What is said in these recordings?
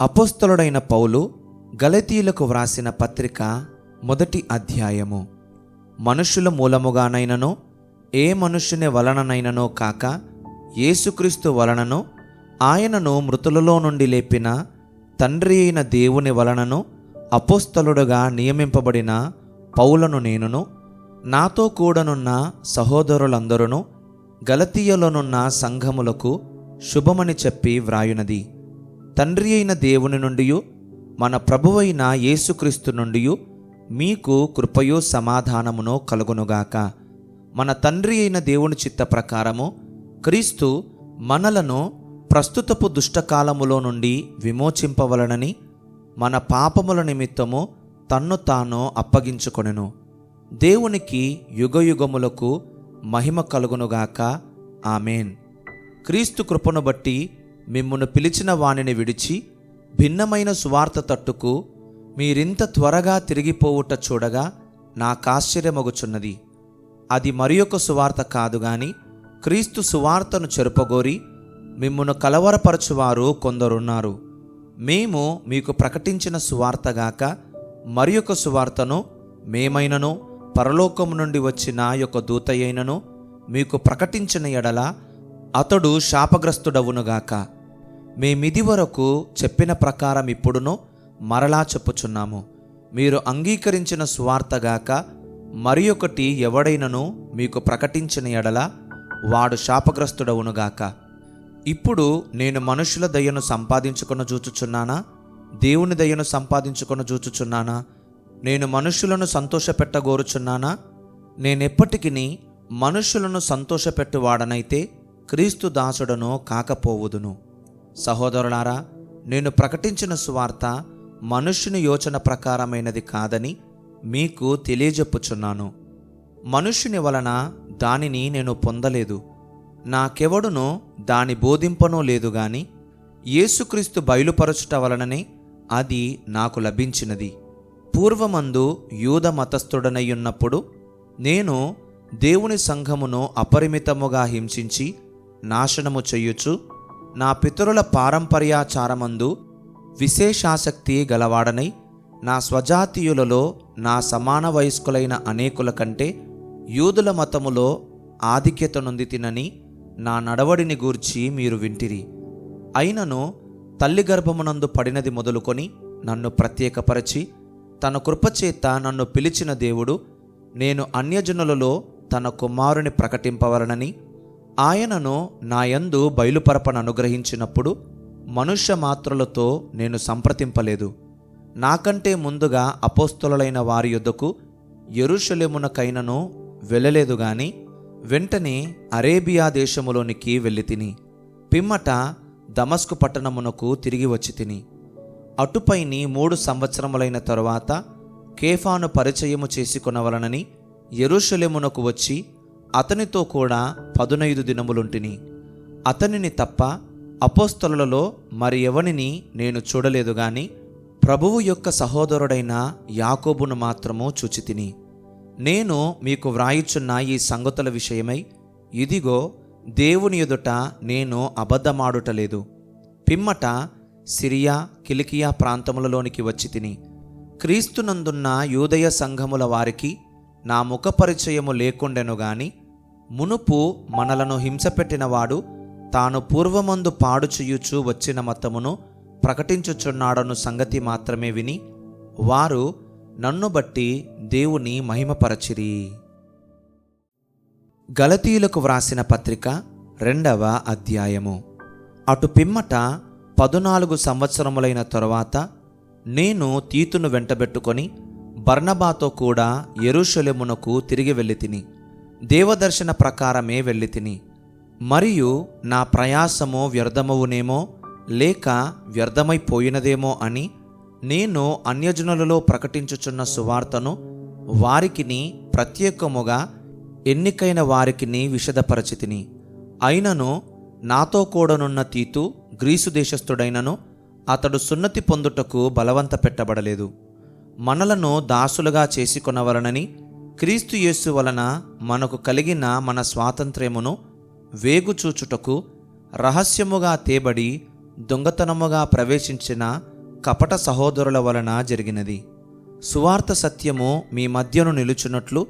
అపోస్తలుడైన పౌలు గలతీయులకు వ్రాసిన పత్రిక మొదటి అధ్యాయము. మనుషుల మూలముగానైనను ఏ మనుష్యుని వలననైననో కాక యేసుక్రీస్తు వలనను ఆయనను మృతులలో నుండి లేపిన తండ్రి అయిన దేవుని వలనను అపోస్తలుడుగా నియమింపబడిన పౌలను నేనును నాతో కూడనున్న సహోదరులందరూ గలతీయలోనున్న సంఘములకు శుభమని చెప్పి వ్రాయునది. తండ్రి అయిన దేవుని నుండి మన ప్రభువైన యేసుక్రీస్తు నుండి మీకు కృపయో సమాధానమునో కలుగునుగాక. మన తండ్రి అయిన దేవుని చిత్త ప్రకారము క్రీస్తు మనలను ప్రస్తుతపు దుష్టకాలములో నుండి విమోచింపవలనని మన పాపముల నిమిత్తము తన్ను తాను అప్పగించుకొనెను. దేవునికి యుగయుగములకు మహిమ కలుగునుగాక. ఆమెన్. క్రీస్తు కృపను బట్టి మిమ్మును పిలిచిన వానిని విడిచి భిన్నమైన సువార్త తట్టుకు మీరింత త్వరగా తిరిగిపోవుట చూడగా నాకాశ్చర్యమగుచున్నది. అది మరి ఒక సువార్త కాదు గాని క్రీస్తు సువార్తను చెరుపగోరి మిమ్మును కలవరపరచువారు కొందరున్నారు. మేము మీకు ప్రకటించిన సువార్తగాక మరి ఒక సువార్తను మేమైనను పరలోకము నుండి వచ్చిన యొక్క దూతయైనను మీకు ప్రకటించిన ఎడల అతడు శాపగ్రస్తుడవునుగాక మేమిది వరకు చెప్పిన ప్రకారం ఇప్పుడును మరలా చెప్పుచున్నాము. మీరు అంగీకరించిన స్వార్థగాక మరి ఒకటి ఎవడైనను మీకు ప్రకటించిన ఎడల వాడు శాపగ్రస్తుడవునుగాక ఇప్పుడు నేను మనుషుల దయను సంపాదించుకొని చూచుచున్నానా? దేవుని దయను సంపాదించుకొని చూచుచున్నానా? నేను మనుషులను సంతోషపెట్టగోరుచున్నానా? నేనెప్పటికీ మనుషులను సంతోషపెట్టువాడనైతే క్రీస్తు దాసుడను కాకపోవుదును. సహోదరులారా నేను ప్రకటించిన సువార్త మనుష్యుని యోచన ప్రకారమైనది కాదని మీకు తెలియజెప్పుచున్నాను. మనుష్యుని వలన దానిని నేను పొందలేదు. నాకెవడునో దాని బోధింపనో లేదు గాని యేసుక్రీస్తు బయలుపరచుట వలననే అది నాకు లభించినది. పూర్వమందు యూద మతస్థుడనయ్యున్నప్పుడు నేను దేవుని సంఘమును అపరిమితముగా హింసించి నాశనము చెయ్యుచు నా పితరుల పారంపర్యాచారమందు విశేషాసక్తి గలవాడనై నా స్వజాతీయులలో నా సమాన వయస్కులైన అనేకుల కంటే యూదుల మతములో ఆధిక్యత నొందితినని నా నడవడిని గూర్చి మీరు వింటిరి. అయినను తల్లి గర్భమునందు పడినది మొదలుకొని నన్ను ప్రత్యేకపరచి తన కృపచేత నన్ను పిలిచిన దేవుడు నేను అన్యజనులలో తన కుమారుని ప్రకటింపవలనని ఆయనను నాయందు బయలుపరపను అనుగ్రహించినప్పుడు మనుష్య మాత్రులతో నేను సంప్రదింపలేదు. నాకంటే ముందుగా అపోస్తులైన వారి యొద్దకు ఎరుషలేమునకైనను వెళ్ళలేదు గాని వెంటనే అరేబియా దేశములోనికి వెళ్ళి తిని పిమ్మట దమస్కు పట్టణమునకు తిరిగి వచ్చి తిని అటుపైని మూడు సంవత్సరములైన తరువాత కేఫాను పరిచయము చేసుకొనవలనని ఎరుషలేమునకు వచ్చి అతనితో కూడా పదునైదు దినములుంటిని. అతనిని తప్ప అపోస్తలులలో మరి ఎవనిని నేను చూడలేదు గాని ప్రభువు యొక్క సహోదరుడైన యాకోబును మాత్రము చూచితిని. నేను మీకు వ్రాయిచున్న ఈ సంగతుల విషయమై ఇదిగో దేవుని ఎదుట నేను అబద్ధమాడుటలేదు. పిమ్మట సిరియా కిలికియా ప్రాంతములలోనికి వచ్చి తిని క్రీస్తునందున్న యూదయ సంఘముల వారికి నా ముఖ పరిచయము లేకుండెను గాని మునుపు మనలను హింసపెట్టినవాడు తాను పూర్వమందు పాడుచుయుచు వచ్చిన మతమును ప్రకటించుచున్నాడను సంగతి మాత్రమే విని వారు నన్ను బట్టి దేవుని మహిమపరచిరి. గలతీయులకు వ్రాసిన పత్రిక రెండవ అధ్యాయము. అటు పిమ్మట పదునాలుగు సంవత్సరములైన తరువాత నేను తీతును వెంటబెట్టుకొని బర్ణబాతో కూడా ఎరుషలెమునకు తిరిగి వెళ్ళి తిని దేవదర్శన ప్రకారమే వెళ్ళి తిని. మరియు నా ప్రయాసము వ్యర్థమవునేమో లేక వ్యర్థమైపోయినదేమో అని నేను అన్యజనులలో ప్రకటించుచున్న సువార్తను వారికిని ప్రత్యేకముగా ఎన్నికైన వారికిని విషదపరచితిని. అయినను నాతో కూడనున్న తీతు గ్రీసు దేశస్థుడైనను అతడు సున్నతి పొందుటకు బలవంత పెట్టబడలేదు. మనలను దాసులుగా చేసుకొనవలనని క్రీస్తు యేసు వలన మనకు కలిగిన మన స్వాతంత్ర్యమును వేగుచూచుటకు రహస్యముగా తేబడి దొంగతనముగా ప్రవేశించిన కపట సహోదరుల వలన జరిగినది. సువార్త సత్యము మీ మధ్యను నిలుచున్నట్లు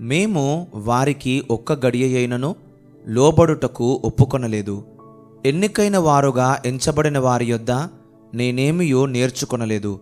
మేము వారికి ఒక్క గడియ అయినను లోబడుటకు ఒప్పుకొనలేదు. ఎన్నికైన వారుగా ఎంచబడిన వారి యొద్ద నేనేమియో నేర్చుకొనలేదు.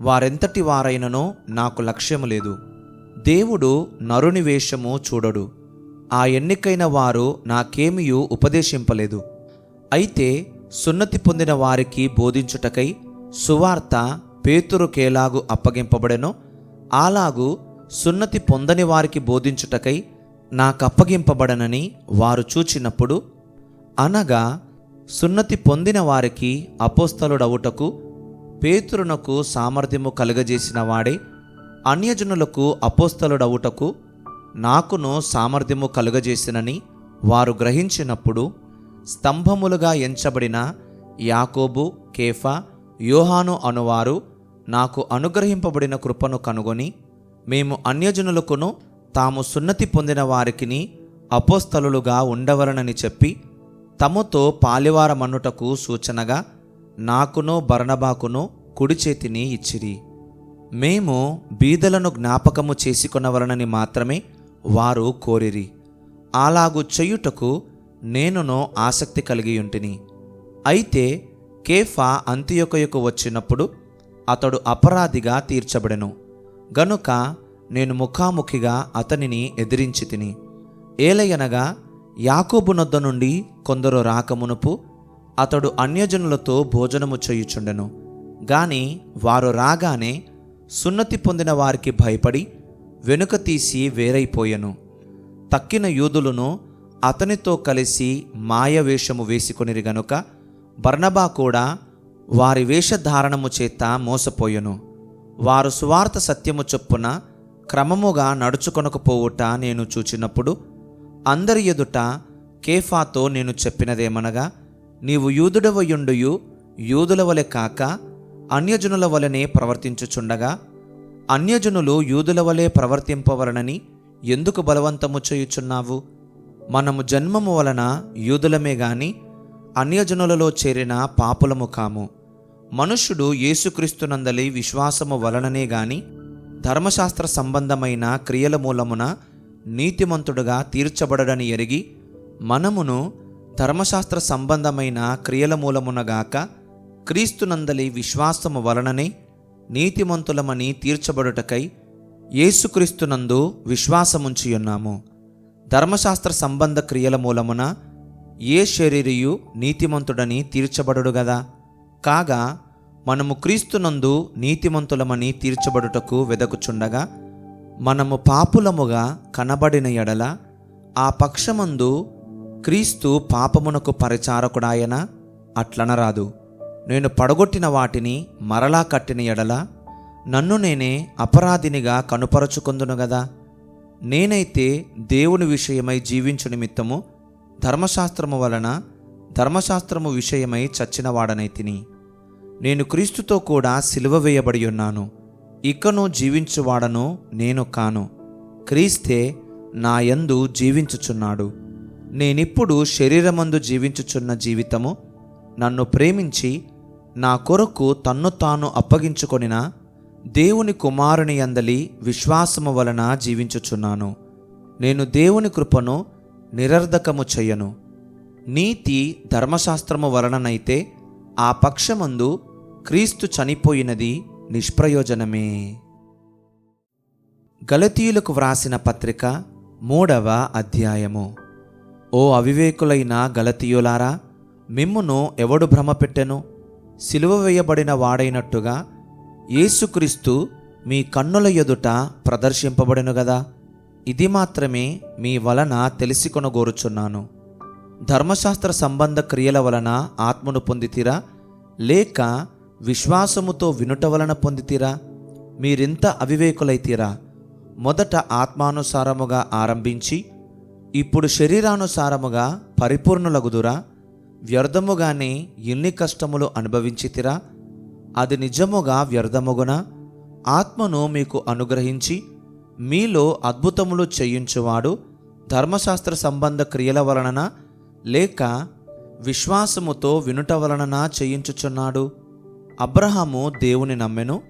వారెంతటి వారైననో నాకు లక్ష్యము లేదు. దేవుడు నరుని వేషము చూడడు. ఆ ఎన్నికైన వారు నాకేమియూ ఉపదేశింపలేదు. అయితే సున్నతి పొందిన వారికి బోధించుటకై సువార్త పేతురుకేలాగు అప్పగింపబడెనో. అలాగు సున్నతి పొందని వారికి బోధించుటకై నాకప్పగింపబడనని వారు చూచినప్పుడు అనగా సున్నతి పొందిన వారికి అపోస్తలుడవుటకు పేతురునకు సామర్థ్యము కలుగజేసిన వాడే అన్యజనులకు అపోస్తలుడవుటకు నాకును సామర్థ్యము కలుగజేసినని వారు గ్రహించినప్పుడు స్తంభములుగా ఎంచబడిన యాకోబు కేఫా యోహాను అనువారు నాకు అనుగ్రహింపబడిన కృపను కనుగొని మేము అన్యజనులకును తాము సున్నతి పొందిన వారికిని అపోస్తలులుగా ఉండవలనని చెప్పి తమతో పాలివారమన్నుటకు సూచనగా నాకును బర్నబాకును కుడి చేతిని ఇచ్చిరి. మేము బీదలను జ్ఞాపకము చేసుకొనవలనని మాత్రమే వారు కోరిరి. అలాగు చెయ్యుటకు నేనును ఆసక్తి కలిగి ఉంటిని అయితే కేఫా అంత్యొకయకు వచ్చినప్పుడు అతడు అపరాధిగా తీర్చబడెను. గనుక నేను ముఖాముఖిగా అతనిని ఎదిరించి తిని ఏలయనగా యాకోబునొద్ద నుండి కొందరు రాకమునుపు అతడు అన్యజనులతో భోజనము చేయుచుండెను. గాని వారు రాగానే సున్నతి పొందిన వారికి భయపడి వెనుక తీసి వేరైపోయెను. తక్కిన యూదులను అతనితో కలిసి మాయ వేషము వేసుకొనిరి గనుక బర్ణబా కూడా వారి వేషధారణము చేత మోసపోయెను. వారు సువార్త సత్యము చొప్పున క్రమముగా నడుచుకొనకపోవుట నేను చూచినప్పుడు అందరి ఎదుట కేఫాతో నేను చెప్పినదేమనగా నీవు యూదుడవయుండుయు యూదుల వలె కాక అన్యజనుల వలనే ప్రవర్తించుచుండగా అన్యజనులు యూదుల వలె ప్రవర్తింపవలనని ఎందుకు బలవంతము చేయుచున్నావు? మనము జన్మము వలన యూదులమే గాని అన్యజనులలో చేరిన పాపులము కాము. మనుష్యుడు యేసుక్రీస్తునందలి విశ్వాసము వలననే గాని ధర్మశాస్త్ర సంబంధమైన క్రియల మూలమున నీతిమంతుడుగా తీర్చబడడని ఎరిగి మనమును ధర్మశాస్త్ర సంబంధమైన క్రియల మూలమునగాక క్రీస్తునందలి విశ్వాసము వలననే నీతిమంతులమని తీర్చబడుటకై యేసుక్రీస్తునందు విశ్వాసముంచియున్నాము. ధర్మశాస్త్ర సంబంధ క్రియల మూలమున ఏ శరీరియు నీతిమంతుడని తీర్చబడుడు గదా? కాగా మనము క్రీస్తునందు నీతిమంతులమని తీర్చబడుటకు వెదకుచుండగా మనము పాపులముగా కనబడిన ఎడల ఆ పక్షమందు క్రీస్తు పాపమునకు పరిచారకుడాయన అట్లనరాదు. నేను పడగొట్టిన వాటిని మరలా కట్టిన ఎడల నన్ను నేనే అపరాధినిగా కనుపరచుకుందును గదా. నేనైతే దేవుని విషయమై జీవించు నిమిత్తము ధర్మశాస్త్రము వలన ధర్మశాస్త్రము విషయమై చచ్చినవాడనైతిని నేను క్రీస్తుతో కూడా సిలువ వేయబడి ఉన్నాను. ఇకను జీవించువాడను నేను కాను. క్రీస్తే నా యందు జీవించుచున్నాడు. నేనిప్పుడు శరీరమందు జీవించుచున్న జీవితము నన్ను ప్రేమించి నా కొరకు తన్ను తాను అప్పగించుకొనిన దేవుని కుమారుని అందలి విశ్వాసము వలన జీవించుచున్నాను. నేను దేవుని కృపను నిరర్ధకము చెయ్యను. నీతి ధర్మశాస్త్రము వలననైతే ఆ పక్షమందు క్రీస్తు చనిపోయినది నిష్ప్రయోజనమే. గలతీయులకు వ్రాసిన పత్రిక మూడవ అధ్యాయము. ఓ అవివేకులైన గలతీయులారా మిమ్మును ఎవడు భ్రమపెట్టెను? సిలువ వేయబడిన వాడైనట్టుగా యేసుక్రీస్తు మీ కన్నుల ఎదుట ప్రదర్శింపబడెను గదా. ఇది మాత్రమే మీ వలన తెలిసి కొనగోరుచున్నాను ధర్మశాస్త్ర సంబంధ క్రియల వలన ఆత్మను పొందితిరా? లేక విశ్వాసముతో వినుట వలన పొందితిరా? మీరింత అవివేకులైతీరా? మొదట ఆత్మానుసారముగా ఆరంభించి ఇప్పుడు శరీరానుసారముగా పరిపూర్ణులగుదురా? వ్యర్థముగానే ఎన్ని కష్టములు అనుభవించితిరా? అది నిజముగా వ్యర్థముగున? ఆత్మను మీకు అనుగ్రహించి మీలో అద్భుతములు చేయించువాడు ధర్మశాస్త్ర సంబంధ క్రియల వలన లేక విశ్వాసముతో వినుట వలన చేయించుచున్నాడు? అబ్రహాము దేవుని నమ్మెను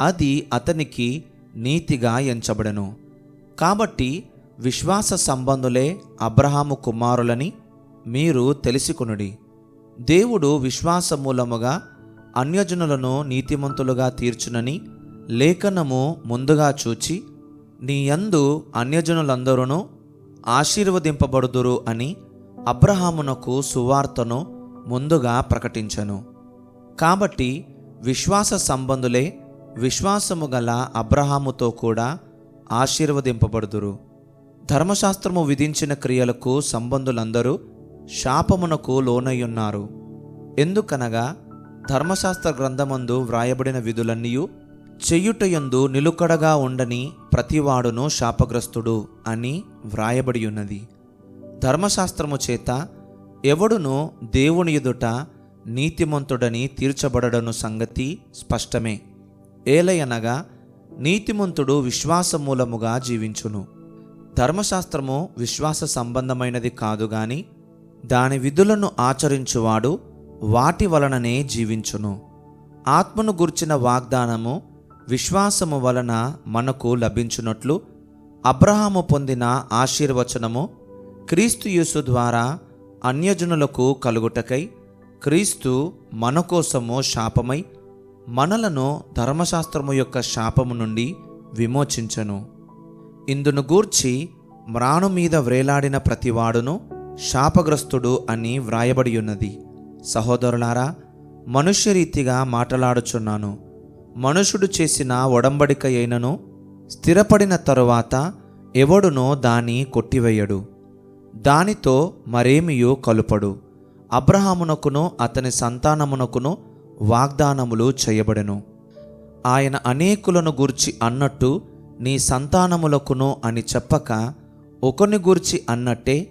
అది అతనికి నీతిగా ఎంచబడెను. కాబట్టి విశ్వాస సంబంధులే అబ్రహాము కుమారులని మీరు తెలిసికొనుడి. దేవుడు విశ్వాసమూలముగా అన్యజనులను నీతిమంతులుగా తీర్చునని లేఖనము ముందుగా చూచి నీ యందు అన్యజనులందరూ ఆశీర్వదింపబడుదురు అని అబ్రహామునకు సువార్తను ముందుగా ప్రకటించను. కాబట్టి విశ్వాస సంబంధులే విశ్వాసము గల అబ్రహాముతో కూడా ఆశీర్వదింపబడుదురు. ధర్మశాస్త్రము విధించిన క్రియలకు సంబంధులందరూ శాపమునకు లోనయ్యున్నారు. ఎందుకనగా ధర్మశాస్త్ర గ్రంథమందు వ్రాయబడిన విధులన్నీయు చెయ్యుటయందు నిలుకడగా ఉండని ప్రతివాడును శాపగ్రస్తుడు అని వ్రాయబడి ఉన్నది ధర్మశాస్త్రము చేత ఎవడును దేవుని ఎదుట నీతిమంతుడని తీర్చబడడను సంగతి స్పష్టమే. ఏలయనగా నీతిమంతుడు విశ్వాసమూలముగా జీవించును. ధర్మశాస్త్రము విశ్వాస సంబంధమైనది కాదు గాని దాని విధులను ఆచరించువాడు వాటి వలననే జీవించును. ఆత్మను గుర్చిన వాగ్దానము విశ్వాసము వలన మనకు లభించున్నట్లు అబ్రహాము పొందిన ఆశీర్వచనము క్రీస్తు యేసు ద్వారా అన్యజనులకు కలుగుటకై క్రీస్తు మన కోసము శాపమై మనలను ధర్మశాస్త్రము యొక్క శాపము నుండి విమోచించను. ఇందును గూర్చి మ్రాణు మీద వ్రేలాడిన ప్రతివాడును శాపగ్రస్తుడు అని వ్రాయబడి ఉన్నది. సహోదరులారా మనుష్యరీతిగా మాట్లాడుచున్నాను. మనుషుడు చేసిన ఒడంబడిక అయినను స్థిరపడిన తరువాత ఎవడునో దాని కొట్టివేయడు. దానితో మరేమియో కలుపడు. అబ్రహామునకును అతని సంతానమునకును వాగ్దానములు చేయబడెను. ఆయన అనేకులను గూర్చి అన్నట్టు నీ సంతానములకును అని చెప్పక ఒకని గూర్చి అన్నట్టే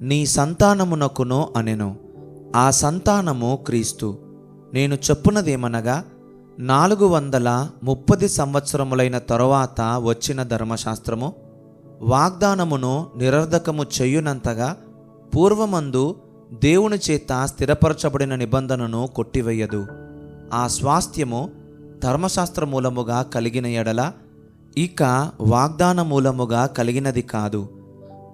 నీ సంతానమునకును అనెను. ఆ సంతానము క్రీస్తు. నేను చెప్పునదేమనగా నాలుగు వందల ముప్పది సంవత్సరములైన తరువాత వచ్చిన ధర్మశాస్త్రము వాగ్దానమును నిరర్ధకము చెయ్యునంతగా పూర్వమందు దేవుని చేత స్థిరపరచబడిన నిబంధనను కొట్టివేయదు. ఆ స్వాస్థ్యము ధర్మశాస్త్ర మూలముగా కలిగిన ఎడల ఇక వాగ్దాన మూలముగా కలిగినది కాదు.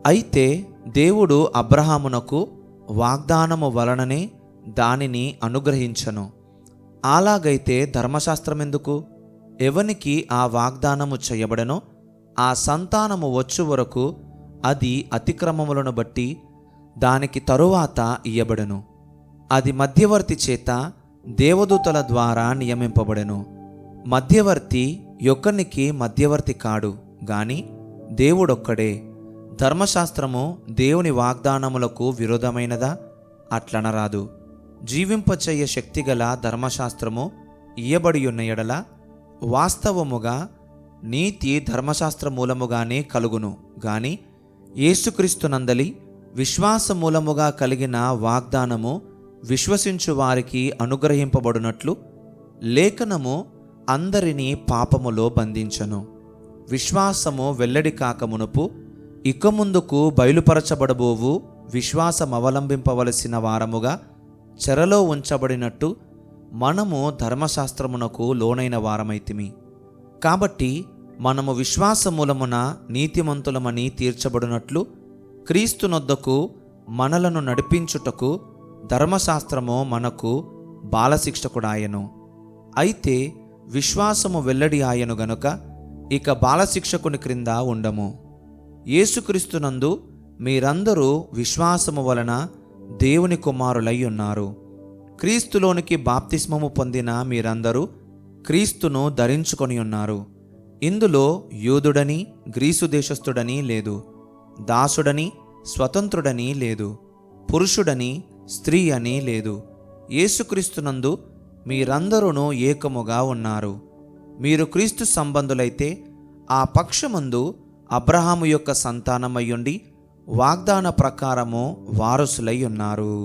అయితే దేవుడు అబ్రహామునకు వాగ్దానము వలననే దానిని అనుగ్రహించను. అలాగైతే ధర్మశాస్త్రం ఎందుకు ఎవనికి ఆ వాగ్దానము చేయబడనో ఆ సంతానము వచ్చు వరకు అది అతిక్రమములను బట్టి దానికి తరువాత ఇయ్యబడను. అది మధ్యవర్తి చేత దేవదూతల ద్వారా నియమింపబడెను. మధ్యవర్తి యొక్కనికి మధ్యవర్తి కాడు గాని దేవుడొక్కడే. ధర్మశాస్త్రము దేవుని వాగ్దానములకు విరోధమైనదా? అట్లనరాదు. జీవింపచేయ శక్తిగల ధర్మశాస్త్రము ఇయ్యబడియున్న ఎడల వాస్తవముగా నీతి ధర్మశాస్త్ర మూలముగానే కలుగును. గాని యేసుక్రీస్తునందలి విశ్వాస మూలముగా కలిగిన వాగ్దానము విశ్వసించు వారికి అనుగ్రహింపబడినట్లు లేఖనము అందరినీ పాపములో బంధించను. విశ్వాసము వెల్లడి కాకమునుపు మునుపు ఇక ముందుకు బయలుపరచబడబోవు విశ్వాసమవలంబింపవలసిన వారముగా చెరలో ఉంచబడినట్టు మనము ధర్మశాస్త్రమునకు లోనైన వారమైతిమి. కాబట్టి మనము విశ్వాసమూలమున నీతిమంతులమని తీర్చబడినట్లు క్రీస్తునొద్దకు మనలను నడిపించుటకు ధర్మశాస్త్రము మనకు బాలశిక్షకుడాయను. అయితే విశ్వాసము వెల్లడి ఆయను గనుక ఇక బాలశిక్షకుని క్రింద ఉండము. యేసుక్రీస్తునందు మీరందరూ విశ్వాసము వలన దేవుని కుమారులై ఉన్నారు క్రీస్తులోనికి బాప్తిస్మము పొందిన మీరందరూ క్రీస్తును ధరించుకొని ఉన్నారు ఇందులో యూదుడని గ్రీసు దేశస్థుడని లేదు. దాసుడని స్వతంత్రుడని లేదు. పురుషుడని స్త్రీ అని లేదు. యేసుక్రీస్తునందు మీరందరూ ఏకముగా ఉన్నారు. మీరు క్రీస్తు సంబంధులైతే ఆ పక్షమందు అబ్రహాము యొక్క సంతానమయ్యుండి వాగ్దాన ప్రకారము వారసులై ఉన్నారు.